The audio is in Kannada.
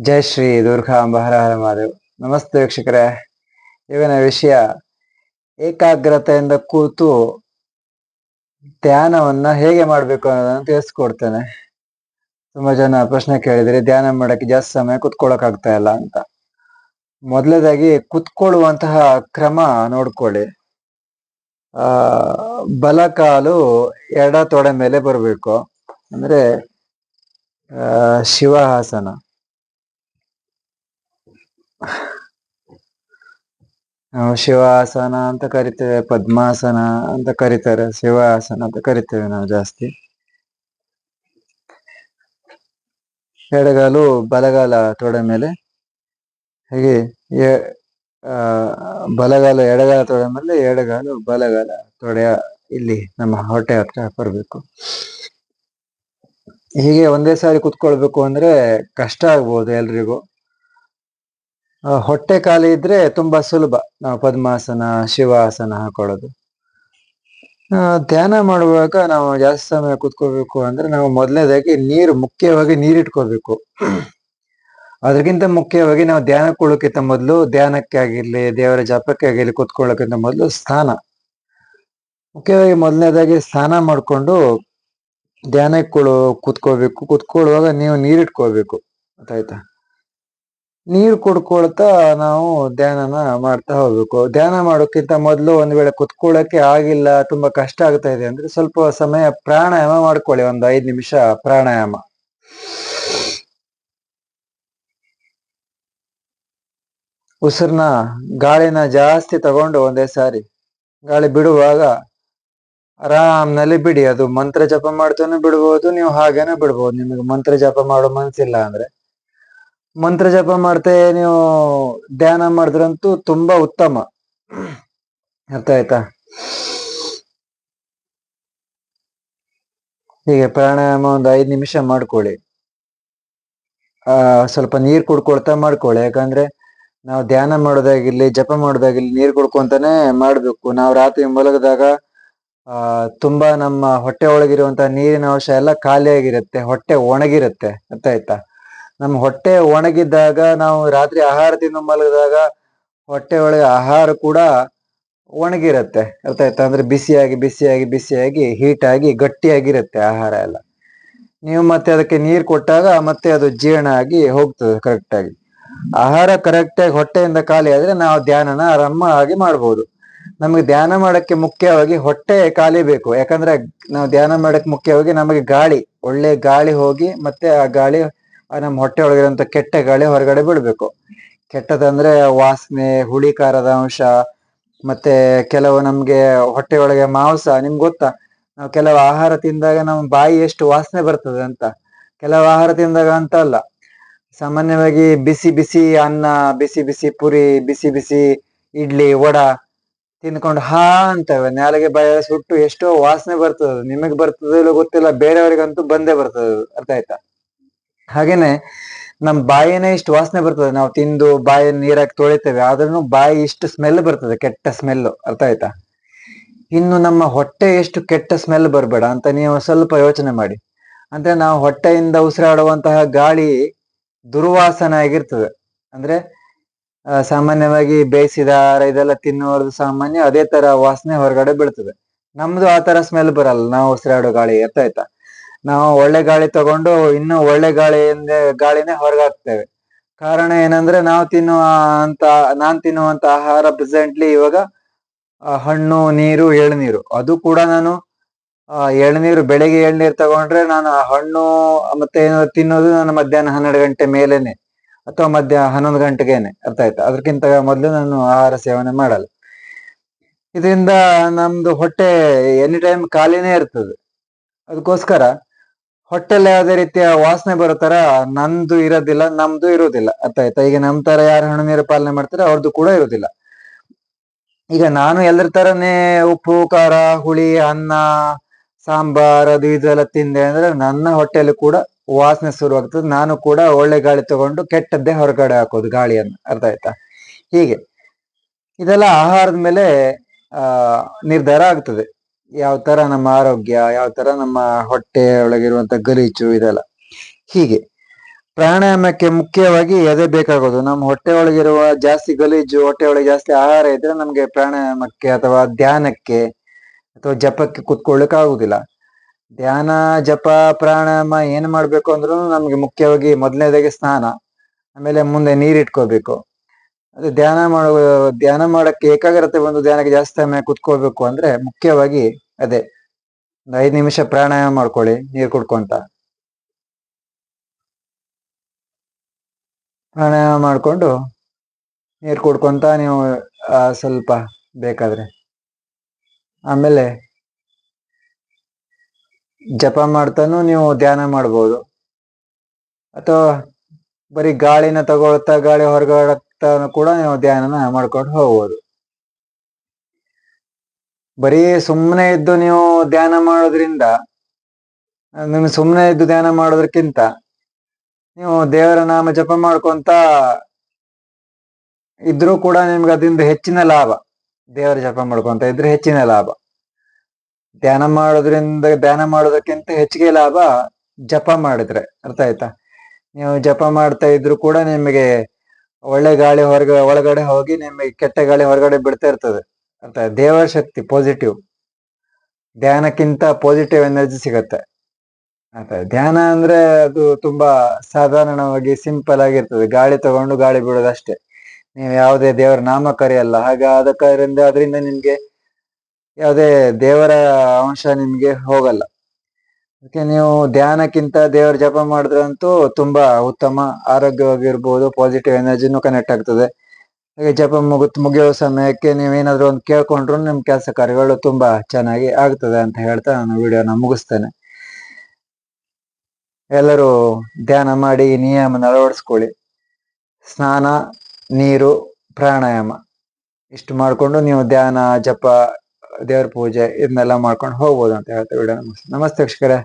ಜೈ ಶ್ರೀ ದುರ್ಗಾಂಬ ಹರ ಹರ ಮಹಾದೇವ್ ನಮಸ್ತೆ ವೀಕ್ಷಕರೇ. ಇವನ ವಿಷಯ ಏಕಾಗ್ರತೆಯಿಂದ ಕೂತು ಧ್ಯಾನವನ್ನ ಹೇಗೆ ಮಾಡ್ಬೇಕು ಅನ್ನೋದನ್ನು ತಿಳಿಸ್ಕೊಡ್ತೇನೆ. ತುಂಬಾ ಜನ ಪ್ರಶ್ನೆ ಕೇಳಿದ್ರೆ ಧ್ಯಾನ ಮಾಡಕ್ಕೆ ಜಾಸ್ತಿ ಸಮಯ ಕುತ್ಕೊಳಕ್ ಆಗ್ತಾ ಇಲ್ಲ ಅಂತ. ಮೊದಲನೇದಾಗಿ ಕುತ್ಕೊಳ್ಳುವಂತಹ ಕ್ರಮ ನೋಡ್ಕೊಳ್ಳಿ. ಆ, ಬಲಕಾಲು ಎಡ ತೊಡೆ ಮೇಲೆ ಬರಬೇಕು. ಅಂದ್ರೆ ಶಿವಹಾಸನ ನಾವು ಶಿವಾಸನ ಅಂತ ಕರಿತೇವೆ, ಪದ್ಮಾಸನ ಅಂತ ಕರೀತಾರೆ, ಶಿವಾಸನ ಅಂತ ಕರಿತೇವೆ ನಾವು ಜಾಸ್ತಿ. ಎಡಗಾಲು, ಬಲಗಾಲ ತೊಡೆ ಮೇಲೆ. ಹಾಗೆ ಬಲಗಾಲ, ಎಡಗಾಲ ತೊಡೆ ಮೇಲೆ, ಎಡಗಾಲು, ಬಲಗಾಲ ತೊಡೆಯ ಇಲ್ಲಿ ನಮ್ಮ ಹೊಟ್ಟೆ ಹತ್ರ ಬರಬೇಕು. ಹೀಗೆ ಒಂದೇ ಸಾರಿ ಕುತ್ಕೊಳ್ಬೇಕು ಅಂದ್ರೆ ಕಷ್ಟ ಆಗ್ಬೋದು ಎಲ್ರಿಗೂ. ಹೊಟ್ಟೆ ಖಾಲಿ ಇದ್ರೆ ತುಂಬಾ ಸುಲಭ. ನಾವು ಪದ್ಮಾಸನ, ಶಿವಾಸನ ಹಾಕೊಳ್ಳೋದು ಧ್ಯಾನ ಮಾಡುವಾಗ ನಾವು ಜಾಸ್ತಿ ಸಮಯ ಕುತ್ಕೋಬೇಕು ಅಂದ್ರೆ ನಾವು ಮೊದಲನೇದಾಗಿ ನೀರು ಮುಖ್ಯವಾಗಿ ನೀರಿಟ್ಕೋಬೇಕು. ಅದಕ್ಕಿಂತ ಮುಖ್ಯವಾಗಿ ನಾವು ಧ್ಯಾನ ಕೊಡೋಕ್ಕಿಂತ ಮೊದಲು ಧ್ಯಾನಕ್ಕೆ ಆಗಿರ್ಲಿ, ದೇವರ ಜಪಕ್ಕೆ ಆಗಿರ್ಲಿ ಕುತ್ಕೊಳ್ಳೋಕ್ಕಿಂತ ಮೊದಲು ಸ್ನಾನ ಮುಖ್ಯವಾಗಿ ಮೊದಲನೇದಾಗಿ ಸ್ನಾನ ಮಾಡ್ಕೊಂಡು ಧ್ಯಾನಕ್ಕೆ ಕೂತ್ಕೋಬೇಕು ಕುತ್ಕೋಬೇಕು. ಕುತ್ಕೊಳ್ಳುವಾಗ ನೀವು ನೀರಿಟ್ಕೋಬೇಕು. ಗೊತ್ತಾಯ್ತಾ ನೀರು ಕುಡ್ಕೊಳ್ತಾ ನಾವು ಧ್ಯಾನನ ಮಾಡ್ತಾ ಹೋಗ್ಬೇಕು. ಧ್ಯಾನ ಮಾಡೋಕ್ಕಿಂತ ಮೊದಲು ಒಂದ್ ವೇಳೆ ಕುತ್ಕೊಳ್ಳೋಕೆ ಆಗಿಲ್ಲ, ತುಂಬಾ ಕಷ್ಟ ಆಗ್ತಾ ಇದೆ ಅಂದ್ರೆ ಸ್ವಲ್ಪ ಸಮಯ ಪ್ರಾಣಾಯಾಮ ಮಾಡ್ಕೊಳ್ಳಿ, ಒಂದು ಐದ್ ನಿಮಿಷ ಪ್ರಾಣಾಯಾಮ. ಉಸಿರನ್ನ ಗಾಳಿನ ಜಾಸ್ತಿ ತಗೊಂಡು ಒಂದೇ ಸಾರಿ. ಗಾಳಿ ಬಿಡುವಾಗ ಆರಾಮ್ನಲ್ಲಿ ಬಿಡಿ, ಅದು ಮಂತ್ರ ಜಪ ಮಾಡ್ತಾನೆ ಬಿಡ್ಬೋದು, ನೀವು ಹಾಗೇನೆ ಬಿಡ್ಬೋದು. ನಿಮಗೆ ಮಂತ್ರ ಜಪ ಮಾಡೋ ಮನ್ಸಿಲ್ಲ ಅಂದ್ರೆ. ಮಂತ್ರ ಜಪ ಮಾಡ್ತೇ ನೀವು ಧ್ಯಾನ ಮಾಡಿದ್ರಂತೂ ತುಂಬಾ ಉತ್ತಮ. ಅರ್ಥ ಆಯ್ತಾ? ಹೀಗೆ ಪ್ರಾಣಾಯಾಮ ಒಂದು ಐದು ನಿಮಿಷ ಮಾಡ್ಕೊಳ್ಳಿ. ಆ, ಸ್ವಲ್ಪ ನೀರ್ ಕುಡ್ಕೊಳ್ತಾ ಮಾಡ್ಕೊಳ್ಳಿ. ಯಾಕಂದ್ರೆ ನಾವು ಧ್ಯಾನ ಮಾಡೋದಾಗಿರ್ಲಿ, ಜಪ ಮಾಡೋದಾಗಿರ್ಲಿ ನೀರ್ ಕುಡ್ಕೊಂತಾನೆ ಮಾಡ್ಬೇಕು. ನಾವು ರಾತ್ರಿ ಮಲಗಿದಾಗ, ಆ, ತುಂಬಾ ನಮ್ಮ ಹೊಟ್ಟೆ ಒಳಗಿರುವಂತಹ ನೀರಿನ ಅಂಶ ಎಲ್ಲ ಖಾಲಿಯಾಗಿರುತ್ತೆ, ಹೊಟ್ಟೆ ಒಣಗಿರುತ್ತೆ. ಅರ್ಥ ಆಯ್ತಾ? ನಮ್ಮ ಹೊಟ್ಟೆ ಒಣಗಿದ್ದಾಗ, ನಾವು ರಾತ್ರಿ ಆಹಾರ ತಿಂದು ಮಲಗಿದಾಗ ಹೊಟ್ಟೆ ಒಳಗೆ ಆಹಾರ ಕೂಡ ಒಣಗಿರುತ್ತೆ. ಅರ್ಥ ಅಂದ್ರೆ ಬಿಸಿಯಾಗಿ ಬಿಸಿಯಾಗಿ ಬಿಸಿಯಾಗಿ ಹೀಟ್ ಆಗಿ, ಗಟ್ಟಿಯಾಗಿರುತ್ತೆ ಆಹಾರ ಎಲ್ಲ. ನೀವು ಮತ್ತೆ ಅದಕ್ಕೆ ನೀರು ಕೊಟ್ಟಾಗ ಮತ್ತೆ ಅದು ಜೀರ್ಣ ಆಗಿ ಹೋಗ್ತದೆ ಕರೆಕ್ಟ್ ಆಗಿ. ಆಹಾರ ಕರೆಕ್ಟ್ ಆಗಿ ಹೊಟ್ಟೆಯಿಂದ ಖಾಲಿ ಆದ್ರೆ ನಾವು ಧ್ಯಾನನ ಆರಾಮಾಗಿ ಮಾಡ್ಬೋದು. ನಮಗೆ ಧ್ಯಾನ ಮಾಡಕ್ಕೆ ಮುಖ್ಯವಾಗಿ ಹೊಟ್ಟೆ ಖಾಲಿ ಬೇಕು. ಯಾಕಂದ್ರೆ ನಾವು ಧ್ಯಾನ ಮಾಡಕ್ಕೆ ಮುಖ್ಯವಾಗಿ ನಮಗೆ ಗಾಳಿ, ಒಳ್ಳೆ ಗಾಳಿ ಹೋಗಿ ಮತ್ತೆ ಆ ಗಾಳಿ ನಮ್ಮ ಹೊಟ್ಟೆ ಒಳಗಿರುವಂತ ಕೆಟ್ಟ ಗಾಳಿ ಹೊರಗಡೆ ಬಿಡ್ಬೇಕು ಕೆಟ್ಟದಂದ್ರೆ ವಾಸನೆ ಹುಳಿ ಖಾರದ ಅಂಶ, ಮತ್ತೆ ಕೆಲವು ನಮ್ಗೆ ಹೊಟ್ಟೆ ಒಳಗೆ ಮಾಂಸ, ನಿಮ್ಗೆ ಗೊತ್ತಾ? ನಾವು ಕೆಲವು ಆಹಾರ ತಿಂದಾಗ ನಮ್ಮ ಬಾಯಿ ಎಷ್ಟು ವಾಸನೆ ಬರ್ತದೆ ಅಂತ. ಕೆಲವು ಆಹಾರ ತಿಂದಾಗ ಅಂತ ಅಲ್ಲ. ಸಾಮಾನ್ಯವಾಗಿ ಬಿಸಿ ಬಿಸಿ ಅನ್ನ, ಬಿಸಿ ಬಿಸಿ ಪುರಿ, ಬಿಸಿ ಬಿಸಿ ಇಡ್ಲಿ, ವಡ ತಿನ್ಕೊಂಡು ಹಾ ಅಂತವೆ. ನಾಲಿಗೆ ಬಾಯ ಸುಟ್ಟು ಎಷ್ಟೋ ವಾಸನೆ ಬರ್ತದೆ. ನಿಮಗೆ ಬರ್ತದೆ ಇಲ್ಲ ಗೊತ್ತಿಲ್ಲ. ಬೇರೆಯವರಿಗಂತೂ ಬಂದೇ ಬರ್ತದೆ. ಅರ್ಥ ಆಯ್ತಾ? ಹಾಗೇನೆ ನಮ್ ಬಾಯಿನೇ ಇಷ್ಟು ವಾಸನೆ ಬರ್ತದೆ. ನಾವು ತಿಂದು ಬಾಯಿ ನೀರಾಗಿ ತೊಳಿತೇವೆ. ಆದ್ರೂ ಬಾಯಿ ಇಷ್ಟು ಸ್ಮೆಲ್ ಬರ್ತದೆ, ಕೆಟ್ಟ ಸ್ಮೆಲ್ ಅರ್ಥ ಆಯ್ತಾ? ಇನ್ನು ನಮ್ಮ ಹೊಟ್ಟೆ ಎಷ್ಟು ಕೆಟ್ಟ ಸ್ಮೆಲ್ ಬರಬೇಡ ಅಂತ ನೀವು ಸ್ವಲ್ಪ ಯೋಚನೆ ಮಾಡಿ. ಅಂದ್ರೆ ನಾವು ಹೊಟ್ಟೆಯಿಂದ ಉಸಿರಾಡುವಂತಹ ಗಾಳಿ ದುರ್ವಾಸನೆ ಆಗಿರ್ತದೆ. ಅಂದ್ರೆ ಸಾಮಾನ್ಯವಾಗಿ ಬೇಯಿಸಿದ ಆಹಾರ ಇದೆಲ್ಲ ತಿನ್ನುವುದು ಸಾಮಾನ್ಯ ಅದೇ ತರ ವಾಸನೆ ಹೊರಗಡೆ ಬೀಳ್ತದೆ. ನಮ್ದು ಆ ತರ ಸ್ಮೆಲ್ ಬರಲ್ಲ. ನಾವು ಉಸಿರಾಡೋ ಗಾಳಿ. ಅರ್ಥ ಆಯ್ತಾ? ನಾವು ಒಳ್ಳೆ ಗಾಳಿ ತಗೊಂಡು ಇನ್ನು ಒಳ್ಳೆ ಗಾಳಿಯಿಂದ ಗಾಳಿನೇ ಹೊರಗೆ ಹಾಕ್ತೇವೆ ಕಾರಣ ಏನಂದ್ರೆ ನಾವು ತಿನ್ನುವ ಅಂತ, ನಾನ್ ತಿನ್ನುವಂತ ಆಹಾರ ಪ್ರೆಸೆಂಟ್ಲಿ ಇವಾಗ ಹಣ್ಣು, ನೀರು, ಎಳ್ನೀರು. ಅದು ಕೂಡ ನಾನು ಎಳ್ನೀರು, ಬೆಳಿಗ್ಗೆ ಎಳ್ನೀರು ತಗೊಂಡ್ರೆ ನಾನು ಹಣ್ಣು, ಮತ್ತೆ ಏನಾದ್ರು ತಿನ್ನೋದು ನಾನು ಮಧ್ಯಾಹ್ನ ಹನ್ನೆರಡು ಗಂಟೆ ಮೇಲೇನೆ ಅಥವಾ ಮಧ್ಯಾಹ್ನ ಹನ್ನೊಂದು ಗಂಟೆಗೇನೆ. ಅರ್ಥ ಆಯ್ತಾ? ಅದಕ್ಕಿಂತ ಮೊದಲು ನಾನು ಆಹಾರ ಸೇವನೆ ಮಾಡಲ್ಲ. ಇದರಿಂದ ನಮ್ದು ಹೊಟ್ಟೆ ಎನಿ ಟೈಮ್ ಖಾಲಿನೇ ಇರ್ತದೆ. ಅದಕ್ಕೋಸ್ಕರ ಹೊಟ್ಟೆಲ್ಲ ಯಾವುದೇ ರೀತಿಯ ವಾಸನೆ ಬರೋ ತರ ನಂದು ಇರೋದಿಲ್ಲ, ನಮ್ದು ಇರೋದಿಲ್ಲ. ಅರ್ಥ ಆಯ್ತಾ? ಈಗ ನಮ್ ತರ ಯಾರು ಹಣ್ಣು ನೀರು ಪಾಲನೆ ಮಾಡ್ತಾರೆ ಅವ್ರದ್ದು ಕೂಡ ಇರೋದಿಲ್ಲ. ಈಗ ನಾನು ಎಲ್ಲರ ತರನೇ ಉಪ್ಪು, ಖಾರ, ಹುಳಿ, ಅನ್ನ, ಸಾಂಬಾರ್, ಅದು ಇದೆಲ್ಲ ತಿಂದೆ ಅಂದ್ರೆ ನನ್ನ ಹೊಟ್ಟೆಯಲ್ಲಿ ಕೂಡ ವಾಸನೆ ಶುರುವಾಗ್ತದೆ. ನಾನು ಕೂಡ ಒಳ್ಳೆ ಗಾಳಿ ತಗೊಂಡು ಕೆಟ್ಟದ್ದೇ ಹೊರಗಡೆ ಹಾಕೋದು ಗಾಳಿಯನ್ನು. ಅರ್ಥ ಆಯ್ತಾ? ಹೀಗೆ. ಇದೆಲ್ಲ ಆಹಾರದ ಮೇಲೆ, ಆ, ನಿರ್ಧಾರ ಆಗ್ತದೆ. ಯಾವ ತರ ನಮ್ಮ ಆರೋಗ್ಯ, ಯಾವ ತರ ನಮ್ಮ ಹೊಟ್ಟೆ ಒಳಗಿರುವಂತ ಗಲೀಜು ಇದೆಲ್ಲ. ಹೀಗೆ. ಪ್ರಾಣಾಯಾಮಕ್ಕೆ ಮುಖ್ಯವಾಗಿ ಎದೆ ಬೇಕಾಗೋದು. ನಮ್ಮ ಹೊಟ್ಟೆ ಒಳಗಿರುವ ಜಾಸ್ತಿ ಗಲೀಜು, ಹೊಟ್ಟೆ ಒಳಗೆ ಜಾಸ್ತಿ ಆಹಾರ ಇದ್ರೆ ನಮ್ಗೆ ಪ್ರಾಣಾಯಾಮಕ್ಕೆ ಅಥವಾ ಧ್ಯಾನಕ್ಕೆ ಅಥವಾ ಜಪಕ್ಕೆ ಕುತ್ಕೊಳ್ಳಿಕ್ ಆಗುದಿಲ್ಲ. ಧ್ಯಾನ, ಜಪ, ಪ್ರಾಣಾಯಾಮ ಏನ್ ಮಾಡ್ಬೇಕು ಅಂದ್ರೂ ನಮ್ಗೆ ಮುಖ್ಯವಾಗಿ ಮೊದಲನೇದಾಗಿ ಸ್ನಾನ, ಆಮೇಲೆ ಮುಂದೆ ನೀರ್ ಇಟ್ಕೋಬೇಕು. ಅದೇ ಧ್ಯಾನ ಮಾಡುವ, ಧ್ಯಾನ ಮಾಡಕ್ಕೆ ಏಕಾಗ್ರತೆ ಬಂದು ಧ್ಯಾನಕ್ಕೆ ಜಾಸ್ತಿ ಸಮಯ ಕುತ್ಕೋಬೇಕು ಅಂದ್ರೆ ಮುಖ್ಯವಾಗಿ ಅದೇ ಒಂದು ಐದು ನಿಮಿಷ ಪ್ರಾಣಾಯಾಮ ಮಾಡ್ಕೊಳ್ಳಿ, ನೀರು ಕುಡ್ಕೊಂತ. ಪ್ರಾಣಾಯಾಮ ಮಾಡ್ಕೊಂಡು ನೀರು ಕುಡ್ಕೊಂತ ನೀವು ಸ್ವಲ್ಪ ಬೇಕಾದ್ರೆ. ಆಮೇಲೆ ಜಪ ಮಾಡ್ತಾನು ನೀವು ಧ್ಯಾನ ಮಾಡ್ಬೋದು. ಅಥವಾ ಬರೀ ಗಾಳಿನ ತಗೊಳ್ತಾ ಗಾಳಿ ಹೊರಗಡತಾನು ಕೂಡ ನೀವು ಧ್ಯಾನನ ಮಾಡ್ಕೊಂಡು ಹೋಗ್ಬೋದು. ಬರೀ ಸುಮ್ಮನೆ ಇದ್ದು ನೀವು ಧ್ಯಾನ ಮಾಡೋದ್ರಿಂದ ನಿಮ್ಗೆ ಸುಮ್ಮನೆ ಇದ್ದು ಧ್ಯಾನ ಮಾಡೋದಕ್ಕಿಂತ ನೀವು ದೇವರ ನಾಮ ಜಪ ಮಾಡ್ಕೊಂತ ಇದ್ರೂ ಕೂಡ ನಿಮ್ಗೆ ಅದರಿಂದ ಹೆಚ್ಚಿನ ಲಾಭ. ದೇವರ ಜಪ ಮಾಡ್ಕೊಂತ ಇದ್ರೆ ಹೆಚ್ಚಿನ ಲಾಭ. ಧ್ಯಾನ ಮಾಡೋದ್ರಿಂದ, ಧ್ಯಾನ ಮಾಡೋದಕ್ಕಿಂತ ಹೆಚ್ಚಿಗೆ ಲಾಭ ಜಪ ಮಾಡಿದ್ರೆ. ಅರ್ಥ ಆಯ್ತಾ? ನೀವು ಜಪ ಮಾಡ್ತಾ ಇದ್ರು ಕೂಡ ನಿಮಗೆ ಒಳ್ಳೆ ಗಾಳಿ ಹೊರಗೆ, ಒಳಗಡೆ ಹೋಗಿ ನಿಮಗೆ ಕೆಟ್ಟ ಗಾಳಿ ಹೊರಗಡೆ ಬಿಡ್ತಾ ಇರ್ತದೆ. ಅಂತ? ದೇವರ ಶಕ್ತಿ ಪಾಸಿಟಿವ್ ಧ್ಯಾನಕ್ಕಿಂತ ಪಾಸಿಟಿವ್ ಎನರ್ಜಿ ಸಿಗತ್ತೆ. ಅಂತ ಧ್ಯಾನ ಅಂದ್ರೆ ಅದು ತುಂಬಾ ಸಾಧಾರಣವಾಗಿ ಸಿಂಪಲ್ ಆಗಿರ್ತದೆ. ಗಾಳಿ ತಗೊಂಡು ಗಾಳಿ ಬಿಡೋದು ಅಷ್ಟೇ ನೀವು ಯಾವುದೇ ದೇವರ ನಾಮ ಕರೆಯಲ್ಲ. ಹಾಗೆ ಆದ ಕಾರಣದಿಂದ ಅದರಿಂದ ನಿಮ್ಗೆ ಯಾವುದೇ ದೇವರ ಅಂಶ ನಿಮ್ಗೆ ಹೋಗಲ್ಲ. ಅದಕ್ಕೆ ನೀವು ಧ್ಯಾನಕ್ಕಿಂತ ದೇವರ ಜಪ ಮಾಡಿದ್ರಂತೂ ತುಂಬಾ ಉತ್ತಮ, ಆರೋಗ್ಯವಾಗಿರ್ಬೋದು ಪಾಸಿಟಿವ್ ಎನರ್ಜಿನೂ ಕನೆಕ್ಟ್ ಆಗ್ತದೆ. ಹಾಗೆ ಜಪ ಮುಗಿತ್ ಮುಗಿಯೋ ಸಮಯಕ್ಕೆ ನೀವೇನಾದ್ರೂ ಒಂದು ಕೇಳ್ಕೊಂಡ್ರು ನಿಮ್ ಕೆಲಸ ಕಾರ್ಯಗಳು ತುಂಬಾ ಚೆನ್ನಾಗಿ ಆಗ್ತದೆ ಅಂತ ಹೇಳ್ತಾ ನಾನು ವಿಡಿಯೋನ ಮುಗಿಸ್ತೇನೆ. ಎಲ್ಲರೂ ಧ್ಯಾನ ಮಾಡಿ ಈ ನಿಯಮನ ಅಳವಡಿಸ್ಕೊಳ್ಳಿ. ಸ್ನಾನ, ನೀರು, ಪ್ರಾಣಾಯಾಮ. ಇಷ್ಟು ಮಾಡಿಕೊಂಡು ನೀವು ಧ್ಯಾನ, ಜಪ ದೇವ್ರ ಪೂಜೆ ಇದನ್ನೆಲ್ಲ ಮಾಡ್ಕೊಂಡು ಹೋಗ್ಬೋದು ಅಂತ ಹೇಳ್ತಾ ವಿಡಿಯೋ ನಮಸ್ತೆ ವೀಕ್ಷಕರೇ.